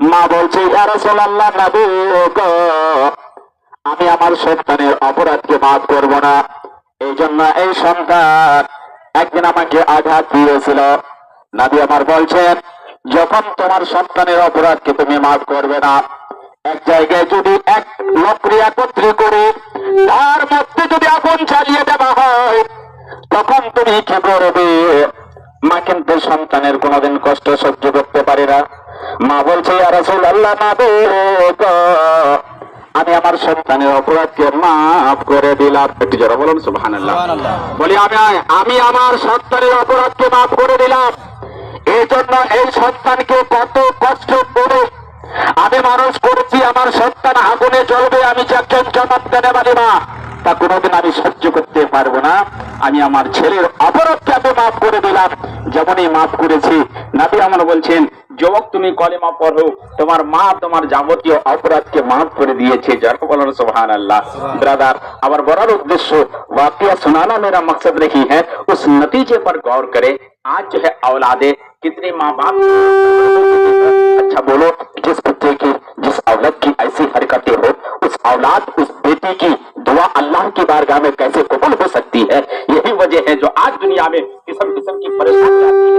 মা বলছে আমি আমার সন্তানের অপরাধকে মাফ করব না। এই জন্য এই সন্তান একদিন আমাকে আঘাত দিয়েছিল। নাবি আমার বলছেন, যখন তোমার সন্তানের অপরাধকে তুমি মাফ করবে না, এক জায়গায় যদি এক লক্রি একত্রিত করে তার মধ্যে যদি আগুন চালিয়ে দেওয়া হয়, তখন তুমি কি করবে? মা কিন্তু সন্তানের কোনোদিন কষ্ট সহ্য করতে পারে না। মা বলছে রাসুল আল্লাহ আমি আমার সন্তানের অপরাধকে মাফ করে দিলাম। একটু যারা বলুন সুবহান বলি আমি আমি আমার সন্তানের অপরাধকে মাফ করে দিলাম। এই জন্য এই সন্তানকে কত কষ্ট করে আমি মানুষ করছি আমার সন্তান আগুনে জ্বলবে আমি যে একজন জবাব দেনে পারি না তা কোনোদিন আমি সহ্য করতে পারব না। আমি আমার ছেলের অপরাধকে আমি মাফ করে দিলাম। যেমনই মাফ করেছি নাবি আমার বলছেন যুবক তুমি কলেমা পড়ো তোমার মা তোমার যাবতীয় অপরাধকে মাফ করে দিয়েছে যারা বলেন सुभान अल्लाह ब्रदर আমার বড়ার উদ্দেশ্য वाकया सुनाना मेरा मकसद नहीं है उस नतीजे पर गौर करें आज जो है औलादे कितने माँ बाप अच्छा बोलो जिस बच्चे की जिस औलाद की ऐसी हरकतें हो उस औलाद उस बेटी की दुआ अल्लाह की बारगाह में कैसे कबूल हो सकती है यही वजह है जो आज दुनिया में किस्म किस्म की परेशानी आती है दूसरी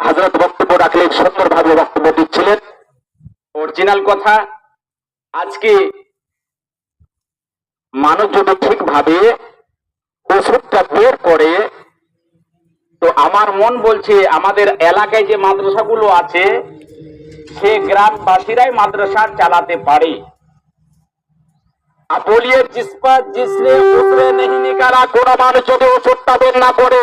হাজরত বক্তব্য রাখলেন সুন্দর ভাবে বক্তব্য দিচ্ছিলেন। অরিজিনাল কথা, আজকে মানুষ যদি ঠিকভাবে ওষুধটা বের করে, তো আমার মন বলছে আমাদের এলাকায় যে মাদ্রাসাগুলো আছে, সে গ্রামবাসীরাই মাদ্রাসা চালাতে পারে। আপলিয়ে জিসপা জিসলে উতরে নেহি নিকারা কোন মানুষ যদি ওষুধটা বের না করে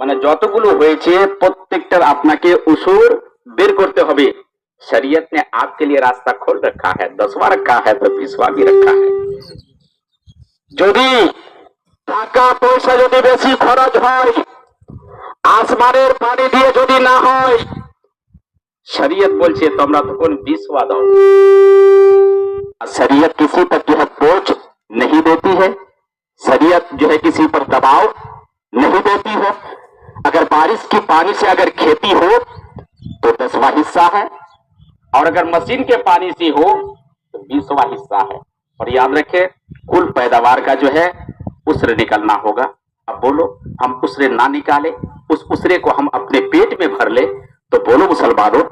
মানে যতগুলো হয়েছে প্রত্যেকটার আপনাকে উসুর বের করতে হবে शरीयत ने आपके लिए रास्ता खोल रखा है दसवा रखा है तो बीसवा भी रखा है যদি টাকা পয়সা যদি বেশি খরচ হয় আসমানের পানি দিয়ে যদি না হয় শরীয়ত বলছে তোমরা তখন বিসওয়া দাও शरीयत किसी पर जो है बोझ नहीं देती है शरीयत जो है किसी पर दबाव नहीं देती है अगर बारिश के पानी से अगर खेती हो तो दसवा हिस्सा है। और अगर मशीन के पानी से हो तो बीसवा हिस्सा है। और याद रखे, कुल पैदावार का जो है उसरे निकलना होगा। अब बोलो, हम उसरे ना निकाले, उस उसरे को हम अपने पेट में भर ले तो बोलो मुसलमानों